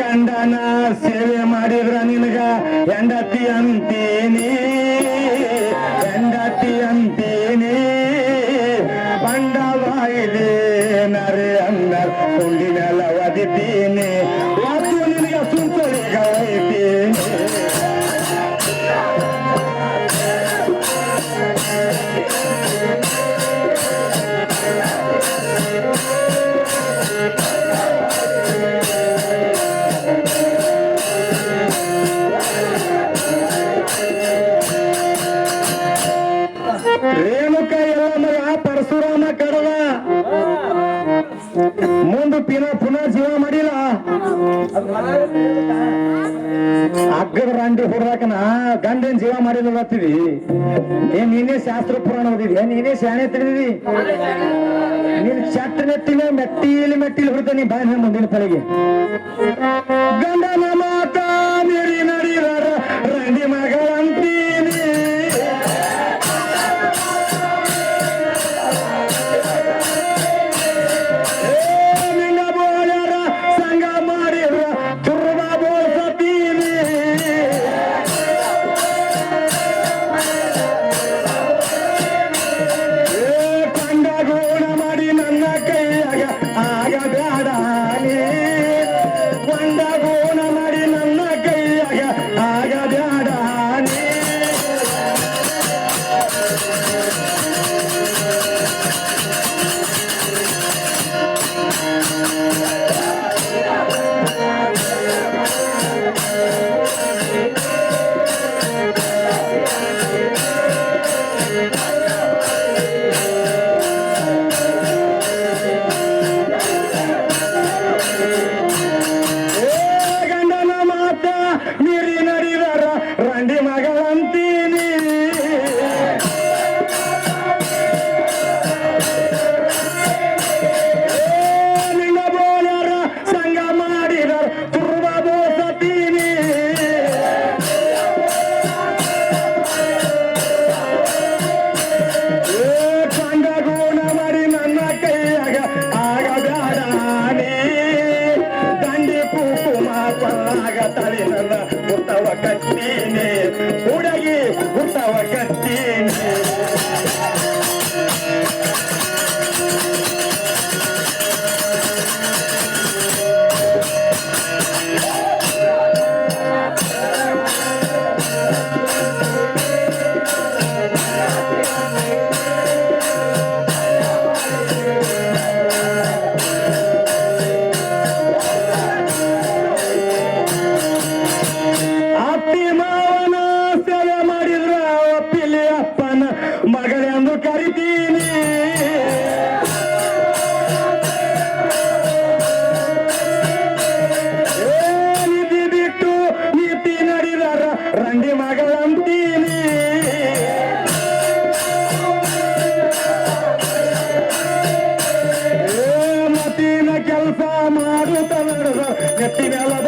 ಗಂಡನ ಸೇವೆ ಮಾಡಿದ್ರ ನಿನಗ ಹೆಂಡತಿ ಅಂತೀನಿ ಮುಂದ ಪಿನ ಪುನಃ ಜೀವ ಮಾಡಿಲ್ಲ. ಅಗ್ಗದ ರಾಂಡಿ ಹೊಡ್ದಾಕನ ಗಂಡನ್ ಜೀವ ಮಾಡಿಲ್ಲ ಹತ್ತಿದಿ ಏ, ನೀನೇ ಶಾಸ್ತ್ರ ಪುರಾಣ ಓದಿದ್ಯ ನೀನೇ ಶಾಣೆ ತಿಳಿದಿ ನೀನ್ ಚಟ್ ನೆಟ್ಟಿನ ಮೆಟ್ಟಿಲಿ ಮೆಟ್ಟಿಲಿ ಹೊಡೆದ ನೀನ್ ಬಾಯ್ ಮುಂದಿನ ತಲೆಗೆ. Oh my God. Cinderela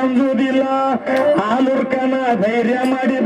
ಅಂಜುದಿಲ್ಲ ಆ ಧೈರ್ಯ ಮಾಡಿ